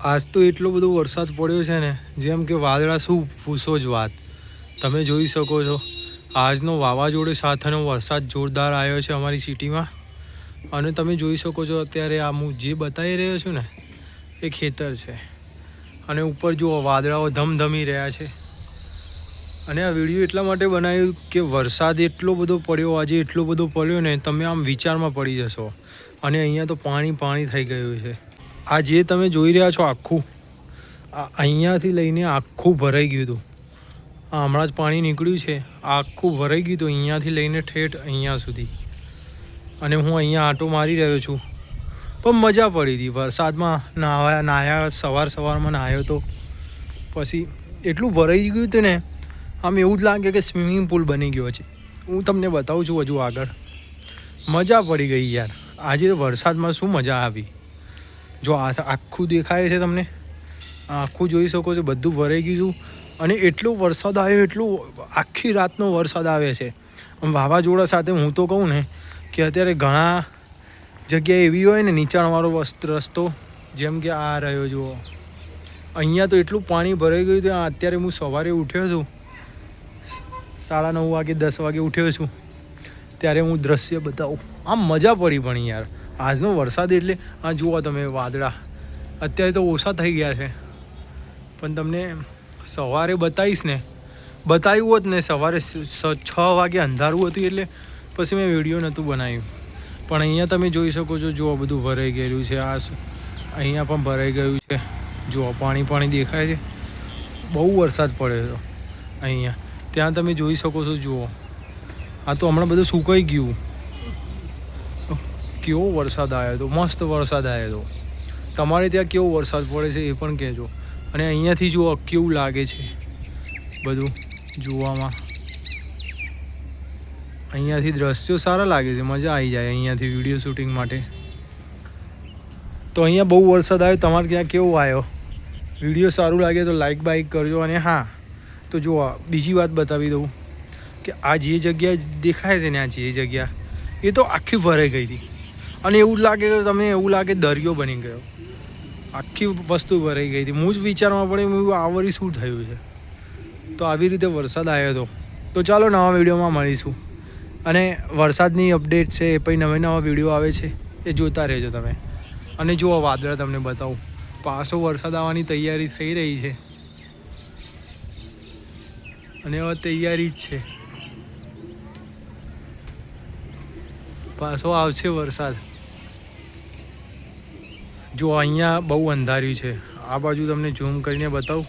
આજ તો એટલો બધો વરસાદ પડ્યો છે ને, જેમ કે વાદળા શું ફૂસો જ વાત. તમે જોઈ શકો છો, આજનો વાવાઝોડે સાથેનો વરસાદ જોરદાર આવ્યો છે અમારી સિટીમાં. અને તમે જોઈ શકો છો અત્યારે આ હું જે બતાવી રહ્યો છું ને, એ ખેતર છે. અને ઉપર જુઓ, વાદળાઓ ધમધમી રહ્યા છે. અને આ વીડિયો એટલા માટે બનાવ્યું કે વરસાદ એટલો બધો પડ્યો, આજે એટલો બધો પડ્યો ને, તમે આમ વિચારમાં પડી જશો. અને અહીંયા તો પાણી પાણી થઈ ગયું છે. આ જે તમે જોઈ રહ્યા છો આખું અહીંયાથી લઈને આખું ભરાઈ ગયું હતું. હમણાં જ પાણી નીકળ્યું છે. આખું ભરાઈ ગયું હતું અહીંયાથી લઈને ઠેઠ અહીંયા સુધી. અને હું અહીંયા આંટો મારી રહ્યો છું. પણ મજા પડી હતી. વરસાદમાં નાહવા, નાહ્યા, સવાર સવારમાં નાહ્યો તો. પછી એટલું ભરાઈ ગયું હતું ને, આમ એવું જ લાગે કે સ્વિમિંગ પુલ બની ગયો છે. હું તમને બતાવું છું હજુ આગળ. મજા પડી ગઈ યાર. આજે વરસાદમાં શું મજા આવી? જો આ આખું દેખાય છે તમને? આખું જોઈ શકો છો, બધું ભરાઈ ગયું છું અને એટલો વરસાદ આવ્યો, એટલું આખી રાતનો વરસાદ આવે છે. વાવાઝોડા સાથે હું તો કહું ને કે અત્યારે ઘણા જગ્યા એવી હોય ને, નીચાણવાળો રસ્તો, જેમ કે આ રહ્યો જુઓ. અહીંયા તો એટલું પાણી ભરાઈ ગયું હતું. અત્યારે હું સવારે ઉઠ્યો છું. સાડા નવ વાગે, દસ વાગે ઉઠ્યો છું. ત્યારે હું દ્રશ્ય બતાવું. આમ મજા પડી પણ યાર. આજનો વરસાદ એટલે, આ જુઓ તમે વાદળા. અત્યારે તો ઓછા થઈ ગયા છે. પણ તમને સવારે બતાવીશ ને, બતાવ્યું હોત ને, સવારે છ વાગે અંધારું હતું એટલે પછી મેં વીડિયો નહોતું બનાવ્યું. પણ અહીંયા તમે જોઈ શકો છો, જુઓ બધું ભરાઈ ગયેલું છે. આ અહીંયા પણ ભરાઈ ગયું છે. જુઓ, પાણી પાણી દેખાય છે. બહુ વરસાદ પડ્યો છે અહીંયા. ત્યાં તમે જોઈ શકો છો, જુઓ. આ તો હમણાં બધું સુકાઈ ગયું. કેવો વરસાદ આવ્યો હતો? મસ્ત વરસાદ આવ્યો હતો. તમારે ત્યાં કેવો વરસાદ પડે છે એ પણ કહેજો. અને અહીંયાથી જુઓ કેવું લાગે છે બધું જોવામાં. અહીંયાથી દ્રશ્યો સારા લાગે છે, મજા આવી જાય અહીંયાથી વીડિયો શૂટિંગ માટે. તો અહીંયા બહુ વરસાદ આવ્યો, તમારે ત્યાં કેવો આવ્યો? વીડિયો સારું લાગે તો લાઈક બાઇક કરજો અને હા, તો જુઓ, બીજી વાત બતાવી દઉં કે આ જે જગ્યા દેખાય છે ને આ જે જગ્યા, એ તો આખી ભરાઈ ગઈ હતી. અને એવું લાગે કે તમને એવું લાગે દરિયો બની ગયો. આખી વસ્તુ ભરાઈ ગઈ હતી. હું જ વિચારમાં પડે હું આ શું થયું છે? તો આવી રીતે વરસાદ આવ્યો હતો. તો ચાલો નવા વિડીયોમાં મળીશું. અને વરસાદની અપડેટ છે એ પછી નવા નવા વીડિયો આવે છે એ જોતા રહેજો તમે. અને જુઓ વાદળા તમને બતાવું. પાછો વરસાદ આવવાની તૈયારી થઈ રહી છે. અને હવે તૈયારી જ છે. પાછો આવશે વરસાદ. જો અહીંયા બહુ અંધાર્યું છે. આ બાજુ તમને ઝૂમ કરીને બતાવું.